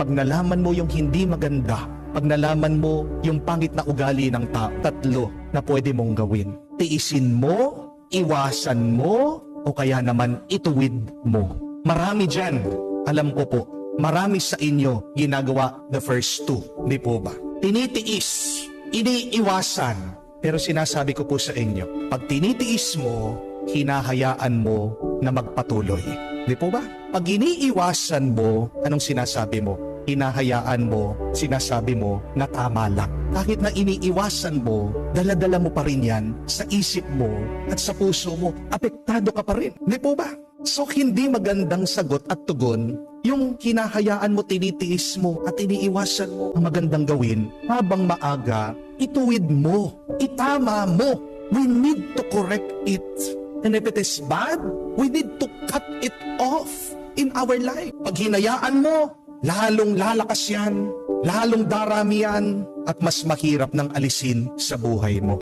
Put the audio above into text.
pag nalaman mo yung hindi maganda, pag nalaman mo yung pangit na ugali ng tao, tatlo na pwede mong gawin. Tiisin mo, iwasan mo, o kaya naman ituwid mo. Marami dyan, alam ko po, marami sa inyo ginagawa the first two, di po ba? Tinitiis, iniiwasan, pero sinasabi ko po sa inyo, pag tinitiis mo, hinahayaan mo na magpatuloy. Di po ba? Pag iniiwasan mo, anong sinasabi mo? Hinahayaan mo, sinasabi mo na tama lang. Kahit na iniiwasan mo, daladala mo pa rin yan sa isip mo at sa puso mo. Apektado ka pa rin. Di po ba? So hindi magandang sagot at tugon yung hinahayaan mo, tinitiis mo at iniiwasan mo ang magandang gawin habang maaga, ituwid mo, itama mo. We need to correct it. And if it is bad, we need to cut it off in our life. Pag hinayaan mo, lalong lalakas yan, lalong darami yan, at mas mahirap ng alisin sa buhay mo.